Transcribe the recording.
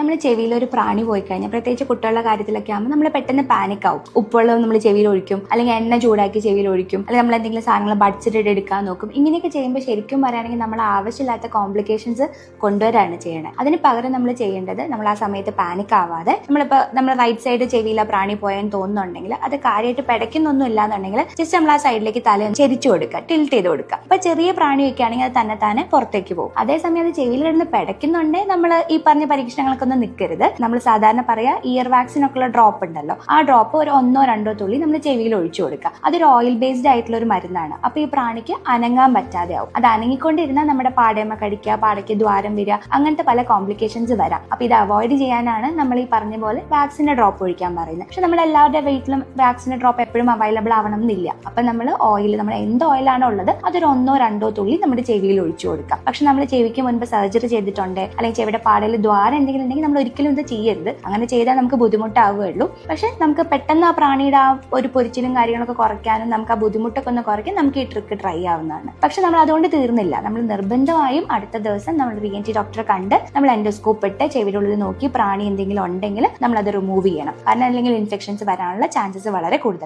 നമ്മൾ ചെവിയിൽ ഒരു പ്രാണി പോയി കഴിഞ്ഞാൽ പ്രത്യേകിച്ച് കുട്ടികളുടെ കാര്യത്തിലൊക്കെ ആകുമ്പോൾ നമ്മൾ പെട്ടെന്ന് പാനിക് ആവും. ഉപ്പുവെള്ളം നമ്മൾ ചെവിയിൽ ഒഴിക്കും. അല്ലെങ്കിൽ എണ്ണ ചൂടാക്കി ചെവിയിൽ ഒഴിക്കും. അല്ലെങ്കിൽ നമ്മൾ എന്തെങ്കിലും സാധനങ്ങൾ ബഡ്ജറ്റ് എടുക്കാൻ നോക്കും. ഇങ്ങനെയൊക്കെ ചെയ്യുമ്പോൾ ശരിക്കും പറയുകയാണെങ്കിൽ നമ്മൾ ആവശ്യമില്ലാത്ത കോംപ്ലിക്കേഷൻസ് കൊണ്ടുവരാണ് ചെയ്യണത് അതിന് പകരം നമ്മൾ ചെയ്യേണ്ടത് നമ്മൾ ആ സമയത്ത് പാനിക് ആവാതെ നമ്മളിപ്പോൾ നമ്മൾ റൈറ്റ് സൈഡ് ചെവിയിൽ ആ പ്രാണി പോയെന്ന് തോന്നുന്നുണ്ടെങ്കിൽ അത് കാര്യമായിട്ട് പിടയ്ക്കുന്നൊന്നും ഇല്ലാന്നുണ്ടെങ്കിൽ ജസ്റ്റ് നമ്മൾ ആ സൈഡിലേക്ക് തല ചെരിച്ചു കൊടുക്കുക ടിൽറ്റ് ചെയ്ത് കൊടുക്കുക. അപ്പൊ ചെറിയ പ്രാണിയൊക്കെ ആണെങ്കിൽ അത് തന്നെ തന്നെ പുറത്തേക്ക് പോകും. അതേസമയം അത് ചെവിയിൽ കിടന്ന് പിടയ്ക്കുന്നുണ്ടെങ്കിൽ നമ്മൾ ഈ പറഞ്ഞ പരീക്ഷണങ്ങൾക്കൊന്നും നിൽക്കരുത് നമ്മൾ സാധാരണ പറയാ ഇയർ ഉള്ള ഡ്രോപ്പ് ഉണ്ടല്ലോ. ആ ഡ്രോപ്പ് ഒരു ഒന്നോ രണ്ടോ തുള്ളി നമ്മൾ ചെവിയിൽ ഒഴിച്ചു കൊടുക്കുക. അതൊരു ഓയിൽ ബേസ്ഡ് ആയിട്ടുള്ള ഒരു മരുന്നാണ്. അപ്പൊ ഈ പ്രാണിക്ക് അനങ്ങാൻ പറ്റാതെ ആവും അത് അനങ്ങിക്കൊണ്ടിരുന്നാൽ നമ്മുടെ പാടയമ്മ കടിക്കുക പാടയ്ക്ക് ദ്വാരം വരിക അങ്ങനത്തെ പല കോംപ്ലിക്കേഷൻസ് വരാം. അപ്പൊ ഇത് അവോയ്ഡ് ചെയ്യാനാണ് നമ്മൾ ഈ പറഞ്ഞ പോലെ വാക്സിന്റെ ഡ്രോപ്പ് ഒഴിക്കാൻ പറയുന്നത്. പക്ഷെ നമ്മൾ എല്ലാവരുടെ വീട്ടിലും വാക്സിന്റെ ഡ്രോപ്പ് എപ്പോഴും അവൈലബിൾ ആവണം എന്നില്ല. അപ്പൊ നമ്മൾ ഓയിൽ നമ്മൾ എന്ത് ഓയിലാണോ ഉള്ളത് അതൊരു ഒന്നോ രണ്ടോ തുള്ളി നമ്മുടെ ചെവിയിൽ ഒഴിച്ചു കൊടുക്കാം പക്ഷെ നമ്മൾ ചെവിക്ക് മുൻപ് സർജറി ചെയ്തിട്ടുണ്ട് അല്ലെങ്കിൽ ചെവിയുടെ പാടയിൽ ദ്വാരം എന്തെങ്കിലും ഉണ്ടെങ്കിൽ നമ്മൾ ഒരിക്കലും ഇത് ചെയ്യരുത്. അങ്ങനെ ചെയ്താൽ നമുക്ക് ബുദ്ധിമുട്ടാവുകയുള്ളൂ. പക്ഷെ നമുക്ക് പെട്ടെന്ന് ആ പ്രാണിയുടെ ആ ഒരു പൊരിച്ചിലും കാര്യങ്ങളൊക്കെ കുറയ്ക്കാനും നമുക്ക് ആ ബുദ്ധിമുട്ടൊക്കെ ഒന്ന് കുറയ്ക്കാൻ നമുക്ക് ഈ ട്രിക്ക് ട്രൈ ആവുന്നതാണ് പക്ഷെ നമ്മൾ അതുകൊണ്ട് തീർന്നില്ല. നമ്മൾ നിർബന്ധമായും അടുത്ത ദിവസം നമ്മൾ വി എൻ ടി ഡോക്ടറെ കണ്ട് നമ്മൾ എൻഡോസ്കോപ്പ് ഇട്ട് ചെവിയുടെ നോക്കി പ്രാണി എന്തെങ്കിലും ഉണ്ടെങ്കിൽ നമ്മൾ അത് റിമൂവ് ചെയ്യണം. കാരണം അല്ലെങ്കിൽ ഇൻഫെക്ഷൻസ് വരാനുള്ള ചാൻസസ് വളരെ കൂടുതൽ